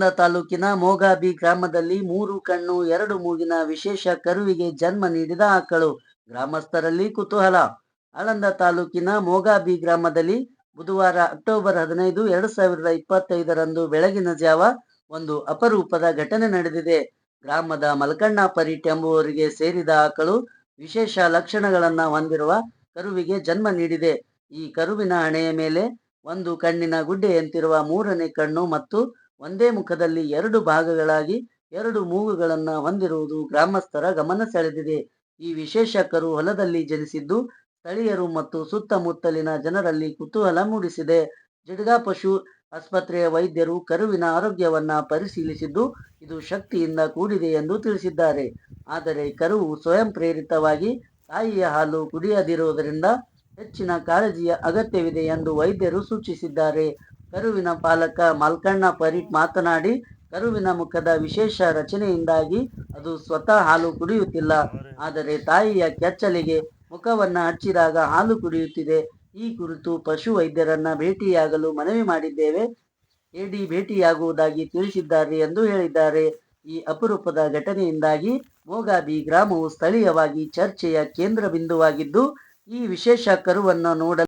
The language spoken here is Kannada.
ತಾಲೂಕಿನ ಮೋಗಾಬಿ ಗ್ರಾಮದಲ್ಲಿ ಮೂರು ಕಣ್ಣು, ಎರಡು ಮೂಗಿನ ವಿಶೇಷ ಕರುವಿಗೆ ಜನ್ಮ ನೀಡಿದ ಆಕಳು. ಗ್ರಾಮಸ್ಥರಲ್ಲಿ ಕುತೂಹಲ. ಆಳಂದ ತಾಲೂಕಿನ ಮೋಗಾಬಿ ಗ್ರಾಮದಲ್ಲಿ ಬುಧವಾರ ಅಕ್ಟೋಬರ್ ಹದಿನೈದು, ಎರಡು ಸಾವಿರದ ಇಪ್ಪತ್ತೈದರಂದು ಬೆಳಗಿನ ಜಾವ ಒಂದು ಅಪರೂಪದ ಘಟನೆ ನಡೆದಿದೆ. ಗ್ರಾಮದ ಮಲಕಣ್ಣ ಪರೀಟ್ ಎಂಬುವರಿಗೆ ಸೇರಿದ ಆಕಳು ವಿಶೇಷ ಲಕ್ಷಣಗಳನ್ನ ಹೊಂದಿರುವ ಕರುವಿಗೆ ಜನ್ಮ ನೀಡಿದೆ. ಈ ಕರುವಿನ ಹಣೆಯ ಮೇಲೆ ಒಂದು ಕಣ್ಣಿನ ಗುಡ್ಡೆಯಂತಿರುವ ಮೂರನೇ ಕಣ್ಣು ಮತ್ತು ಒಂದೇ ಮುಖದಲ್ಲಿ ಎರಡು ಭಾಗಗಳಾಗಿ ಎರಡು ಮೂಗುಗಳನ್ನು ಹೊಂದಿರುವುದು ಗ್ರಾಮಸ್ಥರ ಗಮನ ಸೆಳೆದಿದೆ. ಈ ವಿಶೇಷ ಕರು ಹೊಲದಲ್ಲಿ ಜನಿಸಿದ್ದು ಸ್ಥಳೀಯರು ಮತ್ತು ಸುತ್ತಮುತ್ತಲಿನ ಜನರಲ್ಲಿ ಕುತೂಹಲ ಮೂಡಿಸಿದೆ. ಜಿಡ್ಗಾ ಪಶು ಆಸ್ಪತ್ರೆಯ ವೈದ್ಯರು ಕರುವಿನ ಆರೋಗ್ಯವನ್ನ ಪರಿಶೀಲಿಸಿದ್ದು ಇದು ಶಕ್ತಿಯಿಂದ ಕೂಡಿದೆ ಎಂದು ತಿಳಿಸಿದ್ದಾರೆ. ಆದರೆ ಕರುವು ಸ್ವಯಂ ಪ್ರೇರಿತವಾಗಿ ತಾಯಿಯ ಹಾಲು ಕುಡಿಯದಿರುವುದರಿಂದ ಹೆಚ್ಚಿನ ಕಾಳಜಿಯ ಅಗತ್ಯವಿದೆ ಎಂದು ವೈದ್ಯರು ಸೂಚಿಸಿದ್ದಾರೆ. ಕರುವಿನ ಪಾಲಕ ಮಲ್ಕಣ್ಣ ಪರೀಟ್ ಮಾತನಾಡಿ, ಕರುವಿನ ಮುಖದ ವಿಶೇಷ ರಚನೆಯಿಂದಾಗಿ ಅದು ಸ್ವತಃ ಹಾಲು ಕುಡಿಯುತ್ತಿಲ್ಲ. ಆದರೆ ತಾಯಿಯ ಕೆಚ್ಚಲಿಗೆ ಮುಖವನ್ನ ಹಚ್ಚಿದಾಗ ಹಾಲು ಕುಡಿಯುತ್ತಿದೆ. ಈ ಕುರಿತು ಪಶು ವೈದ್ಯರನ್ನ ಭೇಟಿಯಾಗಲು ಮನವಿ ಮಾಡಿದ್ದೇವೆ. ಎಡಿ ಭೇಟಿಯಾಗುವುದಾಗಿ ತಿಳಿಸಿದ್ದಾರೆ ಎಂದು ಹೇಳಿದ್ದಾರೆ. ಈ ಅಪರೂಪದ ಘಟನೆಯಿಂದಾಗಿ ಮೋಗಾಬಿ ಗ್ರಾಮವು ಸ್ಥಳೀಯವಾಗಿ ಚರ್ಚೆಯ ಕೇಂದ್ರ ಬಿಂದುವಾಗಿದ್ದು, ಈ ವಿಶೇಷ ಕರುವನ್ನು ನೋಡಲು